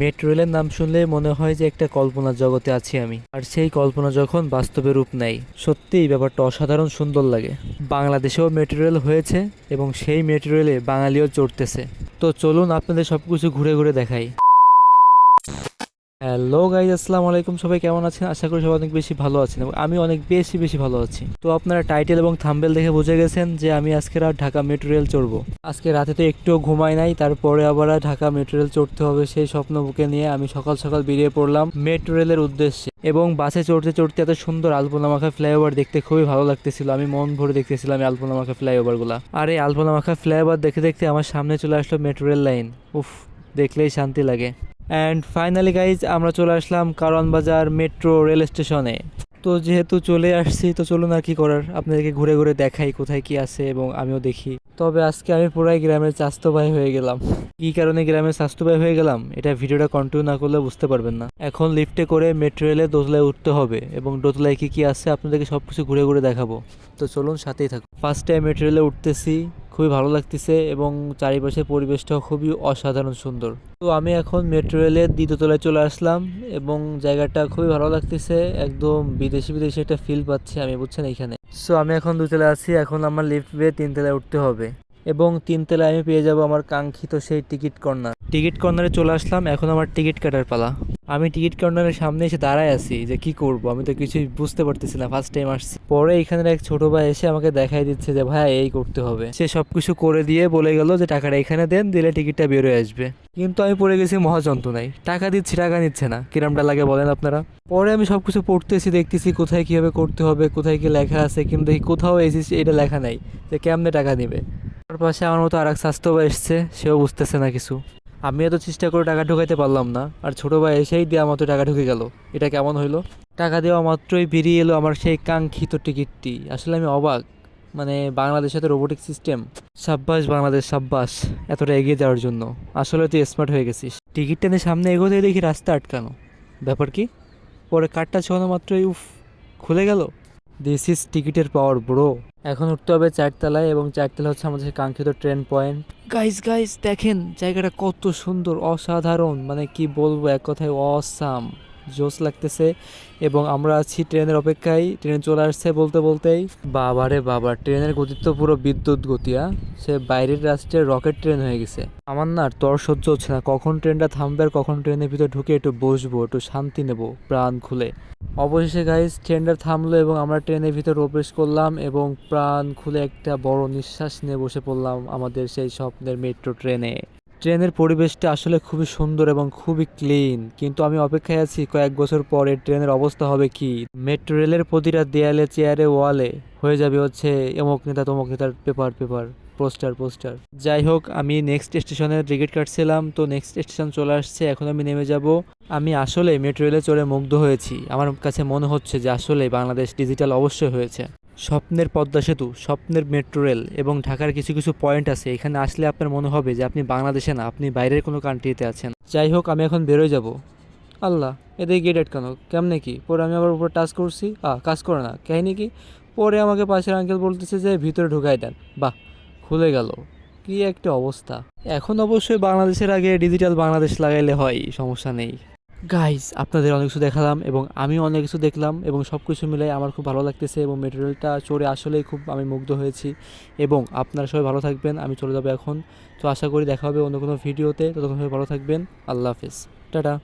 Metro রেলের নাম শুনলে মনে হয় যে একটা কল্পনা জগতে আছি আমি। আর সেই কল্পনা যখন বাস্তবে রূপ নেয়, সত্যিই ব্যাপারটা অসাধারণ সুন্দর লাগে। বাংলাদেশেও মেট্রো রেল হয়েছে এবং সেই মেট্রো রেলে বাঙালিও চড়তেছে। তো চলুন আপনাদের সব কিছু ঘুরে ঘুরে দেখাই। হ্যালো গাইজ আসসালামু আলাইকুম। সবাই কেমন আছেন? আশা করি সবাই অনেক বেশি ভালো আছেন এবং আমি অনেক বেশি বেশি ভালো আছি। তো আপনারা টাইটেল এবং থাম্বেল দেখে বুঝে গেছেন যে আমি আজকে রাত ঢাকা মেট্রো রেল চড়বো। আজকে রাতে তো একটুও ঘুমাই নাই, তারপরে আবার ঢাকা মেট্রো রেল চড়তে হবে সেই স্বপ্ন বুকে নিয়ে আমি সকাল সকাল বেরিয়ে পড়লাম মেট্রো রেলের উদ্দেশ্যে। এবং বাসে চড়তে চড়তে এত সুন্দর আলপনা মাখা ফ্লাইওভার দেখতে খুবই ভালো লাগতেছিল। আমি মন ভরে দেখতেছিলাম এই আলপনা মাখা ফ্লাইওভারগুলা। আর এই আলপনা মাখা ফ্লাইওভার দেখতে দেখতে আমার সামনে চলে আসলো মেট্রো রেল লাইন উফ, দেখলেই শান্তি লাগে। অ্যান্ড ফাইনালি গাইজ আমরা চলে আসলাম কারওয়ান বাজার মেট্রো রেল স্টেশনে তো যেহেতু চলে আসছি, তো চলুন আর কি করার? আপনাদেরকে ঘুরে ঘুরে দেখাই কোথায় কি আছে এবং আমিও দেখি। তবে আজকে আমি পুরাই গ্রামের স্বাস্থ্য হয়ে গেলাম। কি কারণে গ্রামের স্বাস্থ্য ভাই হয়ে গেলাম? এটা ভিডিওটা কন্টিনিউ না করলে বুঝতে পারবেন না। এখন লিফটে করে মেট্রো রেলে দোতলায় উঠতে হবে এবং দোতলায় কি কি আছে আপনাদেরকে সব কিছু ঘুরে ঘুরে দেখাবো। তো চলুন সাথেই থাকুন। ফার্স্ট টাইম মেট্রো রেলে উঠতেছি। খুবই ভালো লাগতেছে এবং চারিপাশের পরিবেশটাও খুবই অসাধারণ সুন্দর। তো আমি এখন মেট্রো রেলের দ্বিতীয়তলায় চলে আসলাম এবং জায়গাটা খুবই ভালো লাগতেছে, একদম বিদেশি বিদেশি একটা ফিল পাচ্ছি আমি, বুঝছেন এখানে। সো আমি এখন দুতলায় আছি, এখন আমার লিফট বেয়ে তিনতলায় উঠতে হবে। এবং তিনতলায় আমি পেয়ে যাব আমার কাঙ্ক্ষিত সেই টিকিট কর্নার। টিকিট কর্নারে চলে আসলাম, এখন আমার টিকিট কাটার পালা। আমি টিকিট কাউন্টারের সামনে এসে দাঁড়ায় আছি যে কি করব, আমি তো কিছুই বুঝতে পারতেছি না ফার্স্ট টাইম আসছি। পরে এখানের এক ছোট ভাই এসে আমাকে দেখাই দিচ্ছে যে, ভাই, এই করতে হবে। সে সব কিছু করে দিয়ে বলে গেল যে, টাকাটা এখানে দেন, দিলে টিকিটটা বেরোয় আসবে। কিন্তু আমি পড়ে গেছি মহাযন্ত্রণায়। টাকা দিচ্ছি, টাকা নিচ্ছে না, কিরামটা লাগে বলেন আপনারা। পরে আমি সব কিছু পড়তেছি, দেখতেছি কোথায় কীভাবে করতে হবে, কোথায় কি লেখা আছে, কিন্তু দেখি কোথাও এসেছি, এটা লেখা নাই যে, কেমনে টাকা নিবে? তার পাশে আমার মতো আর এক স্বাস্থ্য ভাই এসছে, সেও বুঝতেছে না কিছু। আমি এত চেষ্টা করে টাকা ঢুকাইতে পারলাম না, আর ছোটো ভাই এসেই দেওয়া মতো টাকা ঢুকে গেল। এটা কেমন হইল? টাকা দেওয়া মাত্রই বেরিয়ে এলো আমার সেই কাঙ্ক্ষিত টিকিটটি। আসলে আমি অবাক মানে বাংলাদেশে তো রোবোটিক সিস্টেম সাব্বাস বাংলাদেশ, সাব্বাস, এতটা এগিয়ে যাওয়ার জন্য। আসলে তুই স্মার্ট হয়ে গেছিস। টিকিটটা নিয়ে সামনে এগোতে দেখি রাস্তা আটকানো। ব্যাপার কি? পরে কার্ডটা ছোঁয়ানো মাত্রই উফ, খুলে গেল। দিস ইজ টিকিটের পাওয়ার ব্রো এখন উঠতে হবে চারতলায় এবং চারতলা হচ্ছে আমাদের কাঙ্ক্ষিত ট্রেন পয়েন্ট গাইস গাইস দেখেন জায়গাটা কত সুন্দর, অসাধারণ মানে কি বলব, এক কথায় অসাম জোস লাগতেছে এবং আমরা আছি ট্রেনের অপেক্ষায় ট্রেন চলে আসছে বলতে বলতেই। বাবারে বাবা ট্রেনের গতি তো পুরো বিদ্যুৎ গতিয়া সে বাইরের রাষ্ট্রের রকেট ট্রেন হয়ে গেছে। আমার না আর তর সহ্য হচ্ছে না, কখন ট্রেনটা থামবে আর কখন ট্রেনের ভিতর ঢুকে একটু বসবো, একটু শান্তি নেব, প্রাণ খুলে। অবশেষে গাইস ট্রেনটা থামলো এবং আমরা ট্রেনের ভিতর প্রবেশ করলাম এবং প্রাণ খুলে একটা বড় নিঃশ্বাস নিয়ে বসে পড়লাম আমাদের সেই স্বপ্নের মেট্রো ট্রেনে ট্রেনের পরিবেশটা আসলে খুবই সুন্দর এবং খুবই ক্লিন কিন্তু আমি অপেক্ষায় আছি কয়েক বছর পরে ট্রেনের অবস্থা হবে কি। মেট্রো রেলের প্রতিটা দেয়ালে চেয়ারে ওয়ালে হয়ে যাবে হচ্ছে এমক নেতা তমক নেতার পেপার পেপার পোস্টার পোস্টার যাই হোক, আমি নেক্সট স্টেশনের টিকিট কাটছিলাম, তো নেক্সট স্টেশন চলে আসছে, এখন আমি নেমে যাব আমি আসলে মেট্রো রেলে চড়ে মুগ্ধ হয়েছি। আমার কাছে মনে হচ্ছে যে আসলে বাংলাদেশ ডিজিটাল অবশ্যই হয়েছে। স্বপ্নের পদ্মা সেতু, স্বপ্নের মেট্রো রেল এবং ঢাকার কিছু কিছু পয়েন্ট আছে। এখানে আসলে আপনার মনে হবে যে আপনি বাংলাদেশে না, আপনি বাইরের কোনো কান্ট্রিতে আছেন। যাই হোক, আমি এখন বেরোয় যাব। আল্লাহ এদের গেট আটকানো। কেমনে কি? পরে আমি আবার উপর টাচ করছি। আ, কাজ করে না। কাহিনি কি? পরে আমাকে পাশের আঙ্কেল বলতেছে যে ভিতরে ঢুকাই দেন। বাহ, খুলে গেল। কি একটা অবস্থা। এখন অবশ্যই বাংলাদেশের আগে ডিজিটাল বাংলাদেশ লাগাইলে হয়, সমস্যা নেই। গাইজ আপনাদের অনেক কিছু দেখালাম এবং আমি অনেক কিছু দেখলাম এবং সব কিছু মিলাই আমার খুব ভালো লাগতেছে এবং মেটেরিয়ালটা চড়ে আসলেই খুব আমি মুগ্ধ হয়েছি এবং আপনারা সবাই ভালো থাকবেন, আমি চলে যাব এখন। তো আশা করি দেখা হবে অন্য কোনো ভিডিওতে ততক্ষণ ভালো থাকবেন, আল্লাহ হাফেজ। টাটা।